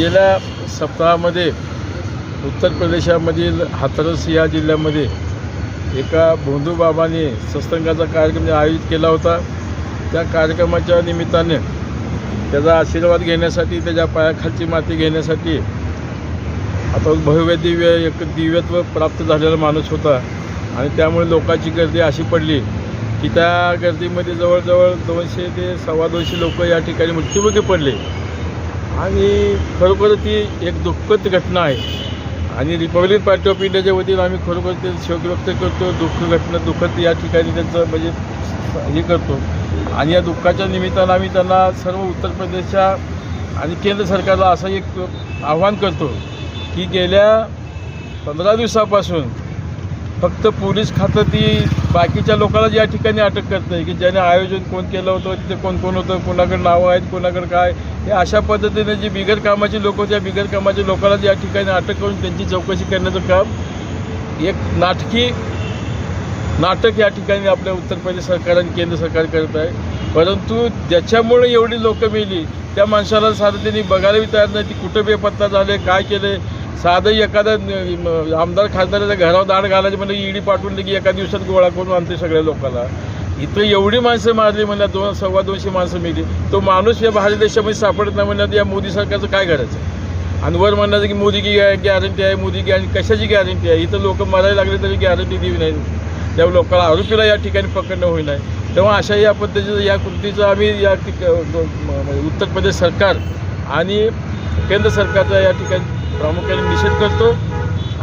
गेल्या सप्ताहामध्ये उत्तर प्रदेशामधील हाथरस या जिल्ह्यामध्ये एका भोंदूबाबाने सत्संगाचा कार्यक्रम आयोजित केला होता. त्या कार्यक्रमाच्या निमित्ताने त्याचा आशीर्वाद घेण्यासाठी त्याच्या पायाखालची माती घेण्यासाठी आता भव्य दिव्य एक दिव्यत्व प्राप्त झालेला माणूस होता आणि त्यामुळे लोकांची गर्दी अशी पडली की त्या गर्दीमध्ये जवळजवळ दोनशे ते सव्वा दोनशे लोक या ठिकाणी मृत्युमुखी पडले. आणि खरोखर ती एक दुःखद घटना आहे. आणि रिपब्लिक पार्टी ऑफ इंडियाच्या वतीनं आम्ही खरोखर ते शोक व्यक्त करतो दुःख घटना दुःखद या ठिकाणी त्यांचं म्हणजे हे करतो. आणि या दुःखाच्या निमित्तानं आम्ही त्यांना सर्व उत्तर प्रदेशच्या आणि केंद्र सरकारला असं एक आव्हान करतो की गेल्या पंधरा दिवसापासून फक्त पोलीस खातं ती बाकीच्या लोकांना या ठिकाणी अटक करते आहे की ज्याने आयोजन कोण केलं होतं तिथे कोण कोण होतं कोणाकडे नावं आहेत कोणाकडे काय. हे अशा पद्धतीने जी बिगर कामाची लोक होती या बिगर कामाच्या लोकांना या ठिकाणी अटक करून त्यांची चौकशी करण्याचं काम एक नाटकी नाटक या ठिकाणी आपल्या उत्तर प्रदेश सरकार आणि केंद्र सरकार करत आहे. परंतु ज्याच्यामुळे एवढी लोकं मेली त्या माणसाला साधं त्यांनी बघायलाही तयार नाही ती कुठं बेपत्ता झाले काय केले साधं एखादा आमदार खासदाराच्या घरावर दाड घालायचे म्हणजे ईडी पाठवून की एका दिवसात गोळा करून आणते सगळ्या लोकांना. इथं एवढी माणसं मारली म्हणजे दोन सव्वा दोनशे माणसं मिळली तो माणूस या भारत देशामध्ये सापडत नाही म्हणल्यात या मोदी सरकारचं काय करायचं? आणि वर म्हणण्याचं की मोदी की गॅरंटी आहे मोदी की आणि कशाची गॅरंटी आहे? इथं लोक मरायला लागले तरी गॅरंटी देवी नाही त्या लोकांना आरोपीला या ठिकाणी पकडणं नाही. तेव्हा अशा या पद्धतीचं या कृतीचं आम्ही या म्हणजे उत्तर प्रदेश सरकार आणि केंद्र सरकारचा या ठिकाणी प्रामुख्याने निषेध करतो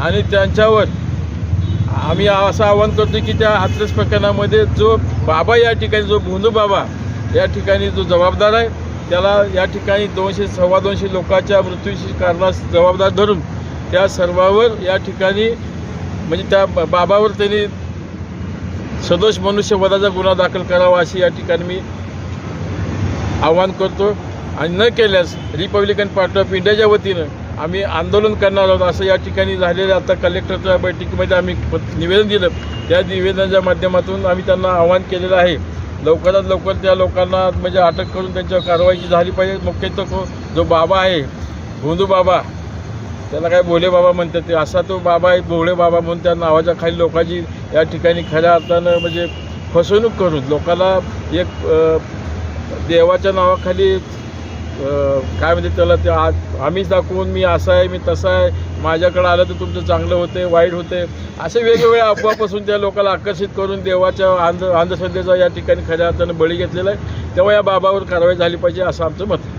आणि त्यांच्यावर आम्ही असं आवाहन करतो की त्या हाथरस प्रकरणामध्ये जो बाबा या ठिकाणी जो भोंदू बाबा या ठिकाणी जो जबाबदार आहे त्याला या ठिकाणी दोनशे सव्वा दोनशे लोकांच्या मृत्यूची कारणास जबाबदार धरून त्या सर्वावर या ठिकाणी म्हणजे त्या बाबावर त्यांनी सदोष मनुष्यवधाचा गुन्हा दाखल करावा अशी या ठिकाणी मी आवाहन करतो. आणि न केल्यास रिपब्लिकन पार्टी ऑफ इंडियाच्या वतीनं आम्ही आंदोलन करणार आहोत. असं या ठिकाणी झालेलं आता कलेक्टरच्या बैठकीमध्ये आम्ही निवेदन दिलं. त्या निवेदनाच्या माध्यमातून आम्ही त्यांना आवाहन केलेलं आहे. लवकरात लवकर त्या लोकांना म्हणजे अटक करून त्यांच्यावर कारवाई झाली पाहिजे. मुख्यतः जो बाबा आहे भोंदू बाबा त्याला काय भोले बाबा म्हणतात ते. असा तो बाबा आहे भोळे बाबा म्हणून त्या नावाच्या खाली लोकांची या ठिकाणी खऱ्या अर्थानं म्हणजे फसवणूक करून लोकांना एक देवाच्या नावाखाली काय म्हणते त्याला ते आ- आम्हीच दाखवून मी असा आहे मी तसा आहे माझ्याकडं आलं तर तुमचं चांगलं होते वाईट होते. असे वेगवेगळ्या अफवापासून त्या लोकांना आकर्षित करून देवाच्या अंध अंधश्रद्धेचा या ठिकाणी खऱ्या अर्थानं बळी घेतलेला आहे. तेव्हा या बाबावर कारवाई झाली पाहिजे असं आमचं मत आहे.